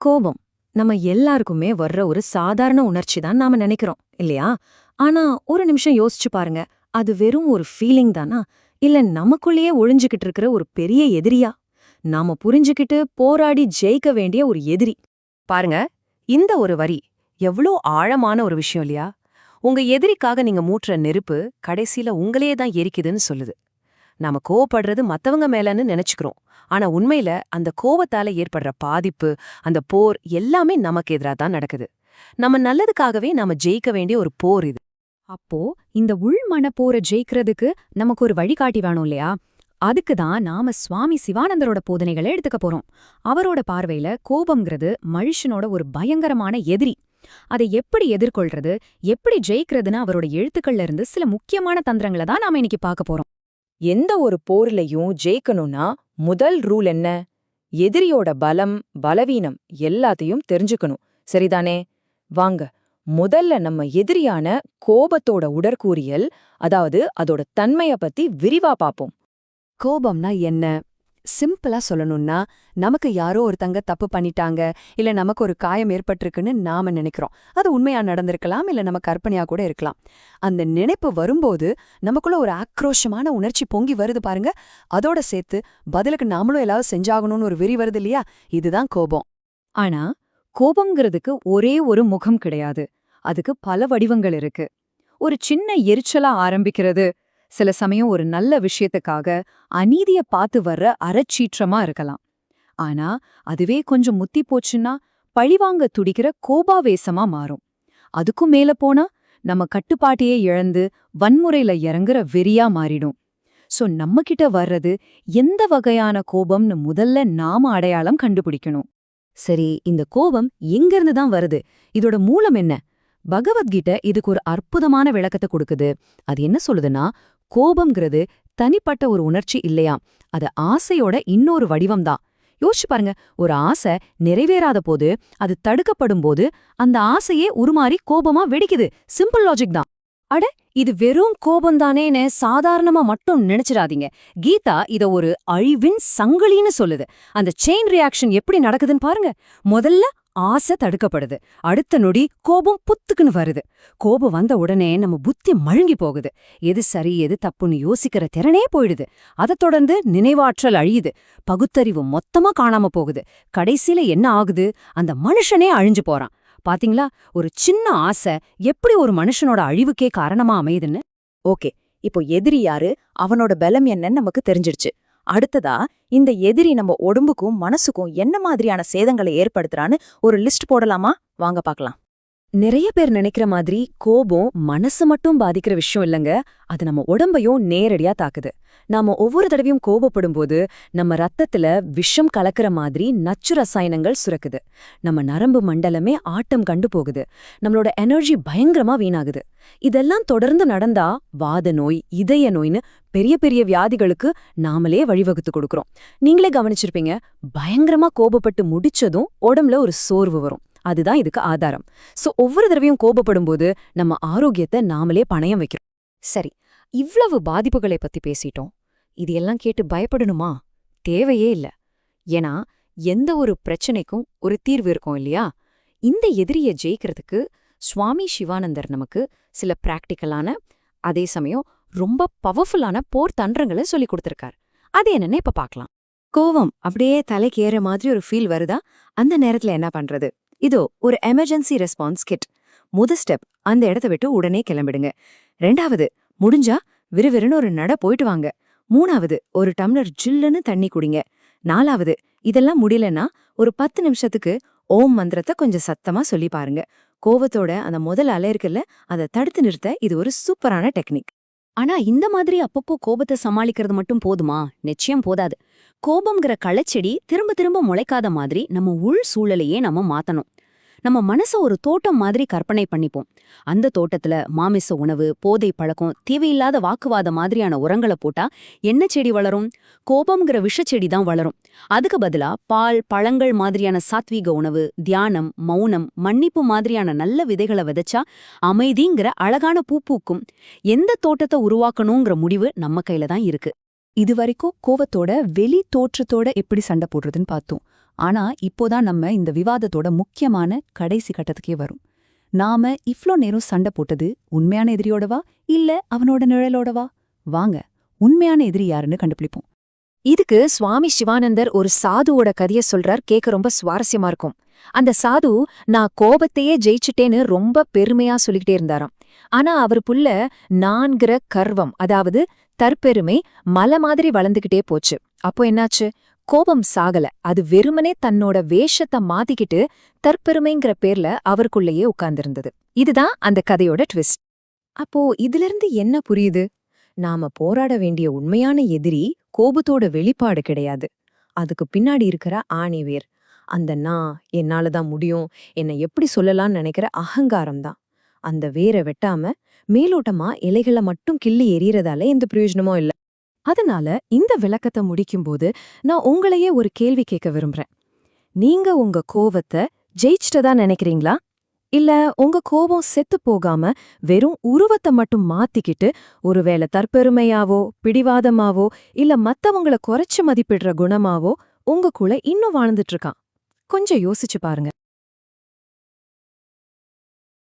கோபம். நம்ம எல்லாருக்குமே வர்ற ஒரு சாதாரண உணர்ச்சி தான் நாம நினைக்கிறோம் இல்லையா? ஆனா ஒரு நிமிஷம் யோசிச்சு பாருங்க. அது வெறும் ஒரு ஃபீலிங் தானா? இல்ல நமக்குள்ளேயே ஒழிஞ்சுகிட்டு இருக்கிற ஒரு பெரிய எதிரியா? நாம புரிஞ்சுக்கிட்டு போராடி ஜெயிக்க வேண்டிய ஒரு எதிரி. பாருங்க இந்த ஒரு வரி எவ்ளோ ஆழமான ஒரு விஷயம் இல்லையா? உங்க எதிரிக்காக நீங்க மூட்டுற நெருப்பு கடைசியில உங்களையே தான் எரிக்குதுன்னு சொல்லுது. நாம கோவப்படுறது மத்தவங்க மேலன்னு நினைச்சுக்கிறோம். ஆனா உண்மையில அந்த கோவத்தால ஏற்படுற பாதிப்பு அந்த போர் எல்லாமே நமக்கு எதிரா தான் நடக்குது. நம்ம நல்லதுக்காகவே நாம ஜெயிக்க வேண்டிய ஒரு போர் இது. அப்போ இந்த உள்மன போரை ஜெயிக்கிறதுக்கு நமக்கு ஒரு வழிகாட்டி வேணும் இல்லையா? அதுக்கு தான் நாம சுவாமி சிவானந்தரோட போதனைகளை எடுத்துக்க போறோம். அவரோட பார்வையில கோபம்ங்கிறது மனுஷனோட ஒரு பயங்கரமான எதிரி. அதை எப்படி எதிர்கொள்றது எப்படி ஜெயிக்கிறதுன்னு அவரோட எழுத்துக்கள்ல இருந்து சில முக்கியமான தந்திரங்களை தான் நாம இன்னைக்கு பார்க்க போறோம். எந்த ஒரு போர்லயும் ஜெயிக்கணும்னா முதல் ரூல் என்ன? எதிரியோட பலம் பலவீனம் எல்லாத்தையும் தெரிஞ்சுக்கணும். சரிதானே? வாங்க முதல்ல நம்ம எதிரியான கோபத்தோட உடற்கூறியல் அதாவது அதோட தன்மைய பத்தி விரிவா பாப்போம். கோபம்னா என்ன? சிம்பிளா சொல்லணும்னா நமக்கு யாரோ ஒருத்தங்க தப்பு பண்ணிட்டாங்க இல்ல நமக்கு ஒரு காயம் ஏற்பட்டிருக்குன்னு நாம நினைக்கிறோம். அது உண்மையா நடந்திருக்கலாம் இல்ல நம்ம கற்பனையா கூட இருக்கலாம். அந்த நினைப்பு வரும்போது நமக்குள்ள ஒரு ஆக்ரோஷமான உணர்ச்சி பொங்கி வருது பாருங்க. அதோட சேர்த்து பதிலுக்கு நாமளும் எல்லாரும் செஞ்சாகணும்னு ஒரு வெறி வருது இல்லையா? இதுதான் கோபம். ஆனா கோபம்ங்கிறதுக்கு ஒரே ஒரு முகம் கிடையாது. அதுக்கு பல வடிவங்கள் இருக்கு. ஒரு சின்ன எரிச்சலா ஆரம்பிக்கிறது சில சமயம் ஒரு நல்ல விஷயத்துக்காக அநீதிய பார்த்து வர்ற அறச்சீற்றமா இருக்கலாம். ஆனா அதுவே கொஞ்சம் முத்தி போச்சுன்னா பழிவாங்க துடிக்கிற கோபாவேசமா மாறும். அதுக்கும் மேல போனா நம்ம கட்டுப்பாட்டையே இழந்து வன்முறையில இறங்குற வெறியா மாறிடும். சோ நம்மகிட்ட வர்றது எந்த வகையான கோபம்னு முதல்ல நாம அடையாளம் கண்டுபிடிக்கணும். சரி இந்த கோபம் எங்கிருந்து தான் வருது? இதோட மூலம் என்ன? பகவத்கீதை இதுக்கு ஒரு அற்புதமான விளக்கத்தை கொடுக்குது. அது என்ன சொல்லுதுன்னா கோபம்ங்கிறது தனிப்பட்ட ஒரு உணர்ச்சி இல்லையா? அது ஆசையோட இன்னொரு வடிவம்தான். யோசிச்சு பாருங்க ஒரு ஆசை நிறைவேறாத போது அது தடுக்கப்படும் போது அந்த ஆசையே உருமாறி கோபமா வெடிக்குது. சிம்பிள் லாஜிக் தான். அட இது வெறும் கோபந்தானேன்னு சாதாரணமா மட்டும் நினைச்சிடாதீங்க. கீதா இத ஒரு அழிவின் சங்கிலின்னு சொல்லுது. அந்த செயின் ரியாக்ஷன் எப்படி நடக்குதுன்னு பாருங்க. முதல்ல ஆசை தடுக்கப்படுது. அடுத்த நொடி கோபம் புத்துக்குன்னு வருது. கோபம் வந்த உடனே நம்ம புத்தி மழுங்கி போகுது. எது சரி எது தப்புன்னு யோசிக்கிற திறனே போயிடுது. அதை தொடர்ந்து நினைவாற்றல் அழியுது. பகுத்தறிவு மொத்தமா காணாம போகுது. கடைசியில என்ன ஆகுது? அந்த மனுஷனே அழிஞ்சு போறான். பாத்தீங்களா? ஒரு சின்ன ஆசை எப்படி ஒரு மனுஷனோட அழிவுக்கே காரணமா அமையுதுன்னு? ஓகே. இப்போ எதிரி யாரு? அவனோட பலம் என்னன்னு நமக்கு தெரிஞ்சிடுச்சு அடுத்ததா இந்த எதிரி நம்ம உடம்புக்கும் மனசுக்கும் என்ன மாதிரியான சேதங்களை ஏற்படுத்துறான்னு ஒரு லிஸ்ட் போடலாமா? வாங்க பார்க்கலாம். நிறைய பேர் நினைக்கிற மாதிரி கோபம் மனசு மட்டும் பாதிக்கிற விஷயம் இல்லைங்க. அது நம்ம உடம்பையும் நேரடியா தாக்குது. நாம ஒவ்வொரு தடவையும் கோபப்படும் போது நம்ம ரத்தத்துல விஷம் கலக்கிற மாதிரி நச்சு ரசாயனங்கள் சுரக்குது. நம்ம நரம்பு மண்டலமே ஆட்டம் கண்டு போகுது. நம்மளோட எனர்ஜி பயங்கரமா வீணாகுது. இதெல்லாம் தொடர்ந்து நடந்தா வாத நோய் இதய நோய்னு பெரிய பெரிய வியாதிகளுக்கு நாமளே வழிவகுத்து கொடுக்கறோம். நீங்களே கவனிச்சிருப்பீங்க பயங்கரமா கோபப்பட்டு முடிச்சதும் உடம்புல ஒரு சோர்வு வரும். அதுதான் இதுக்கு ஆதாரம். சோ ஒவ்வொரு தடவையும் கோபப்படும் போது நம்ம ஆரோக்கியத்தை நாமளே பணயம் வைக்கிறோம். சரி இவ்வளவு பாதிப்புகளை பத்தி பேசிட்டோம். இது எல்லாம் கேட்டு பயப்படணுமா? தேவையே இல்ல. ஏன்னா எந்த ஒரு பிரச்சனைக்கும் ஒரு தீர்வு இருக்கும் இல்லையா? இந்த எதிரிய ஜெயிக்கிறதுக்கு சுவாமி சிவானந்தர் நமக்கு சில பிராக்டிக்கலான அதே சமயம் ரொம்ப பவர்ஃபுல்லான போர் தன்றங்களை சொல்லி கொடுத்துருக்கார். அது என்னன்னு இப்ப பார்க்கலாம் கோவம் அப்படியே தலைக்கு ஏற மாதிரி ஒரு ஃபீல் வருதா? அந்த நேரத்துல என்ன பண்றது? இதோ ஒரு எமர்ஜென்சி ரெஸ்பான்ஸ் கிட் முத ஸ்டெப் அந்த இடத்த விட்டு உடனே கிளம்பிடுங்க. ரெண்டாவது முடிஞ்சா விறுவிறுன்னு ஒரு நட போயிட்டு வாங்க. மூணாவது ஒரு டம்ளர் ஜில்லுன்னு தண்ணி குடிங்க. நாலாவது இதெல்லாம் முடியலன்னா ஒரு பத்து நிமிஷத்துக்கு ஓம் மந்திரத்தை கொஞ்சம் சத்தமா சொல்லி பாருங்க. கோவத்தோட அந்த முதல் அலை இருக்குல்ல அதை தடுத்து நிறுத்த இது ஒரு சூப்பரான டெக்னிக். ஆனா இந்த மாதிரி அப்பப்போ கோபத்தை சமாளிக்கிறது மட்டும் போதுமா? நிச்சயம் போதாது. கோபம்ங்கிற களச்செடி திரும்ப திரும்ப முளைக்காத மாதிரி நம்ம உள் சூழலையே நம்ம மாத்தணும். நம்ம மனச ஒரு தோட்டம் மாதிரி கற்பனை பண்ணிப்போம். அந்த தோட்டத்துல மாமிச உணவு போதை பழக்கம் தேவையில்லாத வாக்குவாத மாதிரியான உரங்களை போட்டா என்ன செடி வளரும்? கோபம்ங்கிற விஷச்செடி தான் வளரும். அதுக்கு பதிலா பால் பழங்கள் மாதிரியான சாத்வீக உணவு தியானம் மௌனம் மன்னிப்பு மாதிரியான நல்ல விதைகளை விதைச்சா அமைதிங்கிற அழகான பூ பூக்கும். எந்த தோட்டத்தை உருவாக்கணுங்கிற முடிவு நம்ம கையில தான் இருக்கு. இது வரைக்கும் கோவத்தோட வெளி தோற்றத்தோட எப்படி சண்டை போடுறதுன்னு பார்த்தோம். ஆனா இப்போதான் நம்ம இந்த விவாதத்தோட முக்கியமான கடைசி கட்டத்துக்கே வரும். நாம இவ்ளோ நேரம் சண்டை போட்டது உண்மையான எதிரியோடவா இல்ல அவனோட நிழலோடவா? வாங்க உண்மையான எதிரி யாருன்னு கண்டுபிடிப்போம். இதுக்கு சுவாமி சிவானந்தர் ஒரு சாதுவோட கதைய சொல்றார். கேட்க ரொம்ப சுவாரஸ்யமா இருக்கும். அந்த சாது நான் கோபத்தையே ஜெயிச்சுட்டேன்னு ரொம்ப பெருமையா சொல்லிக்கிட்டே இருந்தாராம். ஆனா அவர் புள்ள நான்கிற கர்வம் அதாவது தற்பெருமை மலை மாதிரி வளர்ந்துகிட்டே போச்சு. அப்போ என்னாச்சு? கோபம் சாகல. அது வெறுமனே தன்னோட வேஷத்தை மாத்திக்கிட்டு தற்பெருமைங்கிற பேர்ல அவருக்குள்ளேயே உட்கார்ந்திருந்தது. இதுதான் அந்த கதையோட ட்விஸ்ட். அப்போ இதிலிருந்து என்ன புரியுது? நாம போராட வேண்டிய உண்மையான எதிரி கோபத்தோட வெளிப்பாடு கிடையாது. அதுக்கு பின்னாடி இருக்கிற ஆணிவேர் அந்த நான் என்னால தான் முடியும். என்னை எப்படி சொல்லலாம்னு நினைக்கிற அகங்காரம் தான். அந்த வேரை வெட்டாம மேலோட்டமா இலைகளை மட்டும் கிள்ளி எறியறதால எந்த பிரயோஜனமும் இல்ல. அதனால இந்த விளக்கத்தை முடிக்கும்போது நான் உங்களையே ஒரு கேள்வி கேட்க விரும்புறேன். நீங்க உங்க கோவத்தை ஜெயிச்சிட்டதா நினைக்கிறீங்களா? இல்ல உங்க கோபம் செத்து போகாம வெறும் உருவத்தை மட்டும் மாத்திக்கிட்டு ஒருவேளை தற்பெருமையாவோ பிடிவாதமாவோ இல்ல மத்தவங்கள குறைச்சு மதிப்பிடுற குணமாவோ உங்களுக்குள்ள இன்னும் வாழ்ந்துட்டு இருக்கான். கொஞ்சம் யோசிச்சு பாருங்க.